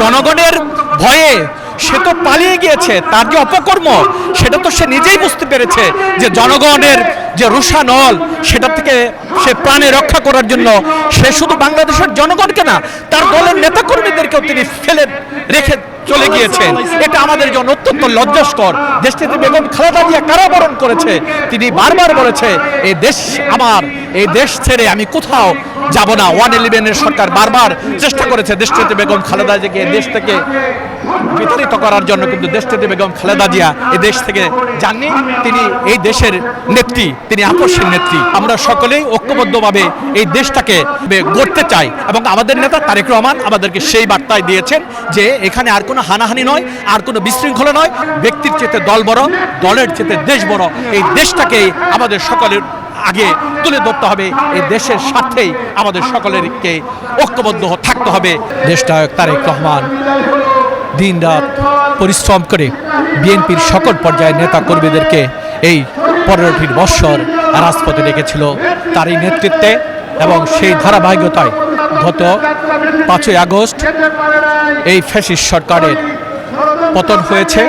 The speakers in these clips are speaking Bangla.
জনগণের ভয়ে সে তো পালিয়ে গিয়েছে, তার যে অপকর্ম, সেটা তো সে নিজেই বুঝতে পেরেছে যে জনগণের যে রুষানল সেটা থেকে সে প্রাণে রক্ষা করার জন্য সে শুধু বাংলাদেশের জনগণকে না, তার দলের নেতাকর্মীদেরকেও তিনি ফেলে রেখে চলে গিয়েছেন। এটা আমাদের জন্য অত্যন্ত লজ্জাস্কর। দেশটিতে বেগম খালেদা জিয়া কারাবরণ করেছে, তিনি বারবার বলেছে এই দেশ আমার এই দেশ ছেড়ে আমি কোথাও যাব না। ওয়ান ইলেভেনের সরকার বারবার চেষ্টা করেছে দেশটিতে বেগম খালেদা জিয়াকে দেশ থেকে বিতাড়িত করার জন্য, কিন্তু দেশটিতে বেগম খালেদা জিয়া এই দেশ থেকে যাননি। তিনি এই দেশের নেত্রী, তিনি আপসের নেত্রী। আমরা সকলেই ঐক্যবদ্ধভাবে এই দেশটাকে গড়তে চাই এবং আমাদের নেতা তারেক রহমান আমাদেরকে সেই বার্তায় দিয়েছেন যে এখানে আর কোনো হানাহানি নয়, আর কোনো বিশৃঙ্খলা নয়। ব্যক্তির চেতে দল বড়, দলের চেতে দেশ বড়। এই দেশটাকে আমাদের সকলের আগে তুলে ধরতে হবে। এই দেশের স্বার্থেই আমাদের সকলেরকে ঐক্যবদ্ধ থাকতে হবে। দেশনায়ক তারেক রহমান দিন রাত পরিশ্রম করে বিএনপির সকল পর্যায়ের নেতা কর্মীদেরকে এই পনেরোটির বৎসর রাজপথে রেখেছিল তার এই নেতৃত্বে এবং সেই ধারাবাহিকতায় গত পাঁচই আগস্ট এই ফ্যাসিস্ট সরকারের পতন হয়েছে।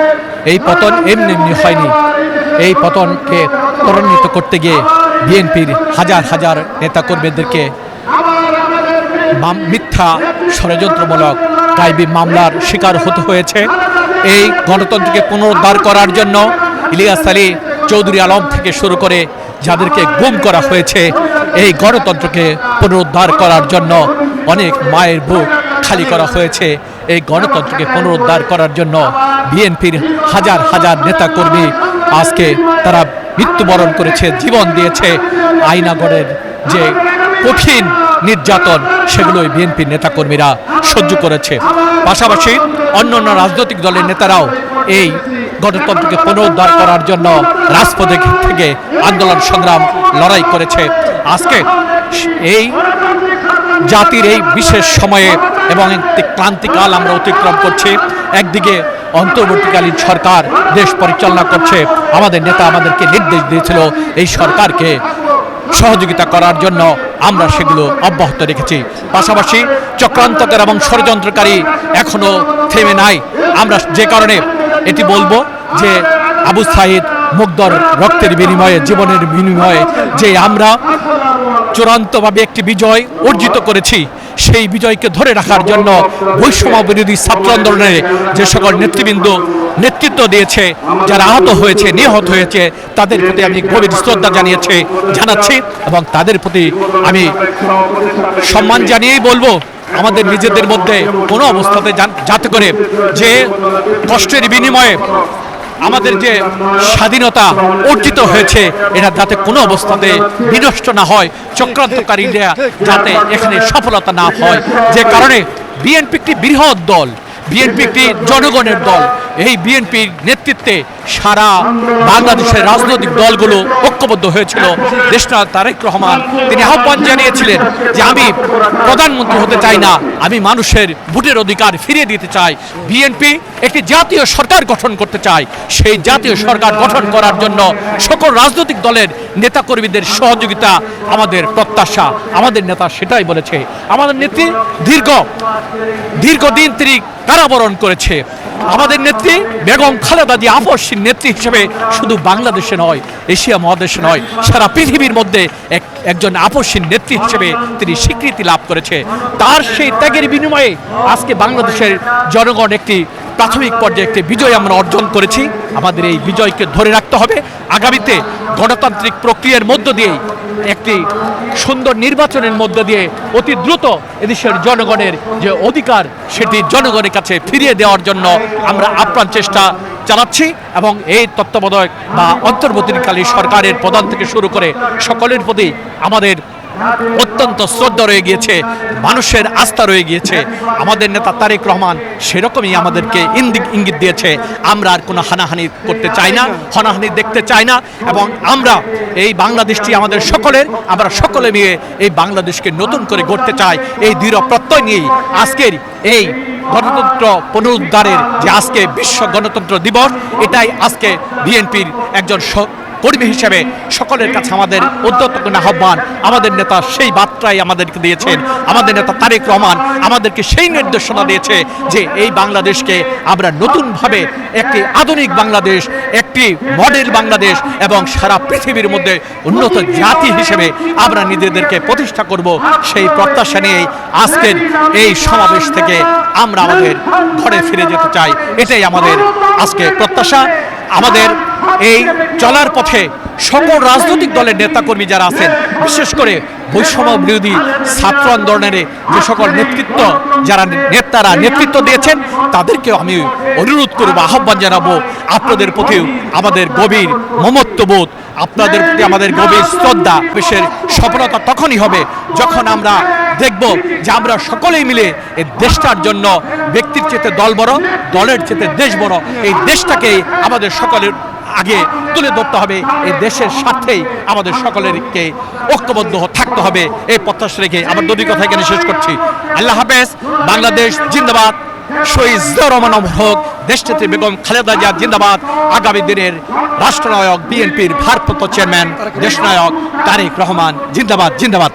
এই পতন এমনি এমনি হয়নি। এই পতনকে ত্বরান্বিত করতে গিয়ে বিএনপির হাজার হাজার নেতাকর্মীদেরকে মিথ্যা ষড়যন্ত্রমূলক গাইবি মামলার শিকার হতে হয়েছে। এই গণতন্ত্রকে পুনরুদ্ধার করার জন্য ইলিয়াস আলী চৌধুরী আলম থেকে শুরু করে যাদেরকে গুম করা হয়েছে, এই গণতন্ত্রকে পুনরুদ্ধার করার জন্য অনেক মায়ের বুক খালি করা হয়েছে। এই গণতন্ত্রকে পুনরুদ্ধার করার জন্য বিএনপির হাজার হাজার নেতাকর্মী আজকে তারা মৃত্যুবরণ করেছে, জীবন দিয়েছে আইনাগড়ের যে কঠিন নির্যাতন, সেগুলোই বিএনপির নেতাকর্মীরা সহ্য করেছে। পাশাপাশি অন্য অন্য রাজনৈতিক দলের নেতারাও এই গণতন্ত্রকে পুনরুদ্ধার করার জন্য রাজপথে থেকে আন্দোলন সংগ্রাম লড়াই করেছে। আজকে এই জাতির এই বিশেষ সময়ে এবং একটি ক্লান্তিকাল আমরা অতিক্রম করছি। একদিকে অন্তর্বর্তীকালীন সরকার দেশ পরিচালনা করছে। আমাদের নেতা আমাদেরকে নির্দেশ দিয়েছিল এই সরকারকে সহযোগিতা করার জন্য আমরা সেগুলো অব্যাহত রেখেছি। পাশাপাশি চক্রান্তকার এবং ষড়যন্ত্রকারী এখনও থেমে নাই। আমরা যে কারণে এটি বলব যে আবু সাইদ মুগ্ধর রক্তের বিনিময়ে, জীবনের বিনিময়ে যে আমরা চূড়ান্তভাবে একটি বিজয় অর্জিত করেছি সেই বিজয়কে ধরে রাখার জন্য বৈষম্য বিরোধী ছাত্র আন্দোলনে যে সকল নেতৃবৃন্দ নেতৃত্ব দিয়েছে, যারা আহত হয়েছে, নিহত হয়েছে, তাদের প্রতি আমি গভীর শ্রদ্ধা জানিয়েছে, জানাচ্ছি এবং তাদের প্রতি আমি সম্মান জানিয়েই বলব, আমাদের নিজেদের মধ্যে কোনো অবস্থাতে যাতে করে যে কষ্টের বিনিময়ে আমাদের যে স্বাধীনতা অর্জিত হয়েছে, এটা যাতে কোনো অবস্থাতে বিনষ্ট না হয়, চক্রান্তকারীরা যাতে এখানে সফলতা না হয়। যে কারণে বিএনপি একটি বৃহৎ দল বিএনপি একটি জনগণের দল। এই বিএনপির নেতৃত্বে সারা বাংলাদেশের রাজনৈতিক দলগুলো ঐক্যবদ্ধ হয়েছিল। দেশনাথ তারেক রহমান, তিনি আহ্বান জানিয়েছিলেন যে আমি প্রধানমন্ত্রী হতে চাই না, আমি মানুষের ভোটের অধিকার ফিরিয়ে দিতে চাই। বিএনপি একটি জাতীয় সরকার গঠন করতে চায়। সেই জাতীয় সরকার গঠন করার জন্য সকল রাজনৈতিক দলের নেতাকর্মীদের সহযোগিতা আমাদের প্রত্যাশা। আমাদের নেতা সেটাই বলেছে। আমাদের নেত্রী দীর্ঘ, দীর্ঘদিন তিনি কারাবরণ করেছে। আমাদের নেত্রী বেগম খালেদা দিয়ে আপসীর নেত্রী হিসেবে শুধু বাংলাদেশে নয়, এশিয়া মহাদেশে নয়, সারা পৃথিবীর মধ্যে এক, একজন আপসীর নেত্রী হিসেবে তিনি স্বীকৃতি লাভ করেছে। তার সেই ত্যাগের বিনিময়ে আজকে বাংলাদেশের জনগণ একটি প্রাথমিক পর্যায়ে একটি বিজয় আমরা অর্জন করেছি। আমাদের এই বিজয়কে ধরে রাখতে হবে। আগামীতে গণতান্ত্রিক প্রক্রিয়ার মধ্য দিয়েই, একটি সুন্দর নির্বাচনের মধ্য দিয়ে অতি দ্রুত এদেশের জনগণের যে অধিকার, সেটি জনগণের কাছে ফিরিয়ে দেওয়ার জন্য আমরা আপ্রাণ চেষ্টা চালাচ্ছি এবং এই তত্ত্বাবধায়ক বা অন্তর্বর্তীকালীন সরকারের প্রধান থেকে শুরু করে সকলের প্রতি আমাদের অত্যন্ত শ্রদ্ধা রয়ে গিয়েছে, মানুষের আস্থা রয়ে গিয়েছে। আমাদের নেতা তারেক রহমান সেরকমই আমাদেরকে ইঙ্গিত দিয়েছে, আমরা আর কোনো হানাহানি করতে চাই না, হানাহানি দেখতে চাই না এবং আমরা এই বাংলাদেশটি আমাদের সকলের, আমরা সকলে মিলে এই বাংলাদেশকে নতুন করে গড়তে চাই। এই দৃঢ় প্রত্যয় নিয়েই আজকের এই গণতন্ত্র পুনরুদ্ধারের যে আজকে বিশ্ব গণতন্ত্র দিবস, এটাই আজকে বিএনপির একজন কর্মী হিসেবে সকলের কাছে আমাদের উদ্যতন আহ্বান। আমাদের নেতা সেই বার্তাই আমাদেরকে দিয়েছেন। আমাদের নেতা তারেক রহমান আমাদেরকে সেই নির্দেশনা দিয়েছে যে এই বাংলাদেশকে আমরা নতুনভাবে একটি আধুনিক বাংলাদেশ, একটি মডেল বাংলাদেশ এবং সারা পৃথিবীর মধ্যে উন্নত জাতি হিসেবে আমরা নিজেদেরকে প্রতিষ্ঠা করব সেই প্রত্যাশা নিয়েই আজকের এই সমাবেশ থেকে আমরা আমাদের ঘরে ফিরে যেতে চাই। এটাই আমাদের আজকে প্রত্যাশা। আমাদের এই চলার পথে সকল রাজনৈতিক দলের নেতাকর্মী যারা আছেন, বিশেষ করে বৈষম্য বিরোধী ছাত্র আন্দোলনের যে সকল নেতৃত্ব যারা নেতারা নেতৃত্ব দিয়েছেন, তাদেরকেও আমি অনুরোধ করব, আহ্বান জানাব আপনাদের প্রতিও আমাদের গভীর মমত্ববোধ, আপনাদের প্রতি আমাদের গভীর শ্রদ্ধা দেশের সফলতা তখনই হবে যখন আমরা দেখব যে আমরা সকলেই মিলে এই দেশটার জন্য ব্যক্তির চেতে দল বড়, দলের চেতে দেশ বড়, এই দেশটাকে আমাদের সকলের আগে তুলে ধরতে হবে। এই দেশের স্বার্থেই আমাদের সকলেরকে ঐক্যবদ্ধ থাকতে হবে। এই প্রত্যাশা রেখে আমার দুটি কথা এখানে শেষ করছি। আল্লাহ হাফেজ, বাংলাদেশ জিন্দাবাদ। হোক, দেশনেত্রী বেগম খালেদা জিয়া জিন্দাবাদ। আগামী দিনের রাষ্ট্রনায়ক, বিএনপির ভারপ্রাপ্ত চেয়ারম্যান, দেশনায়ক তারেক রহমান, জিন্দাবাদ জিন্দাবাদ।